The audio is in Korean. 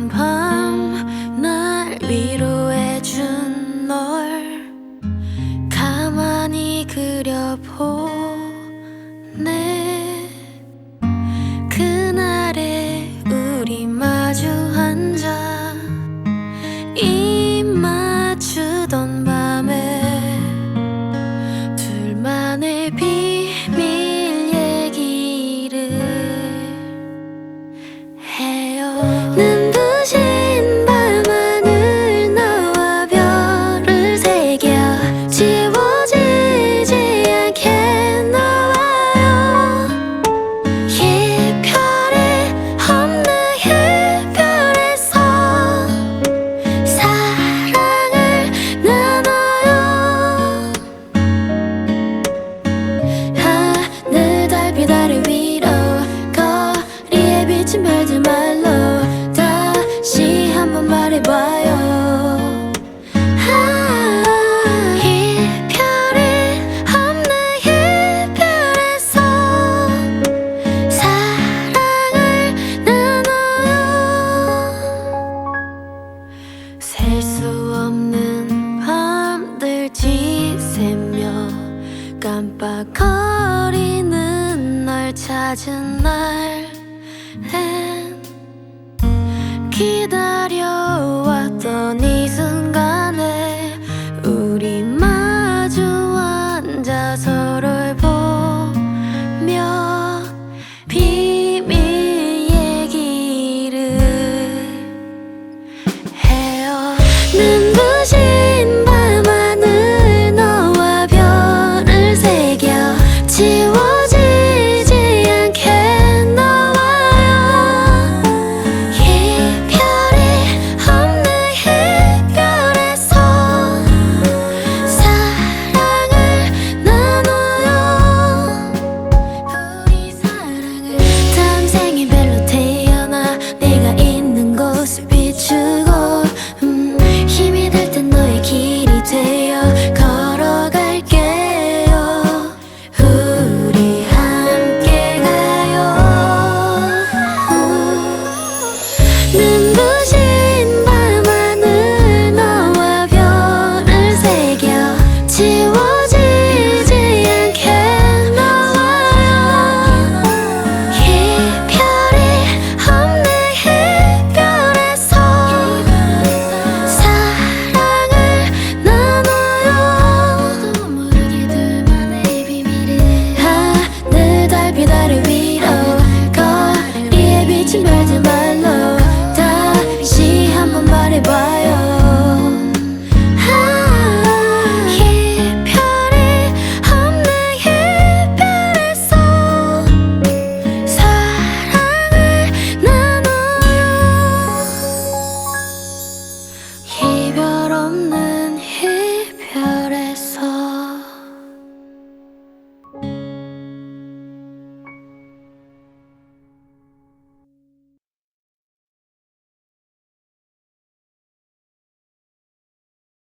지난 밤 날 위로해준 널 가만히 그려보네. 그날에 우리 마주 앉아 입 맞추던 밤에 둘만의 빛 거친 말들 말로 다시 한번 말해봐요. 아, 이별이 없는 이별에서 사랑을 나눠요. 셀 수 없는 밤들 지새며 깜빡거리는 널 찾은 날. 엔 기다 뜨거운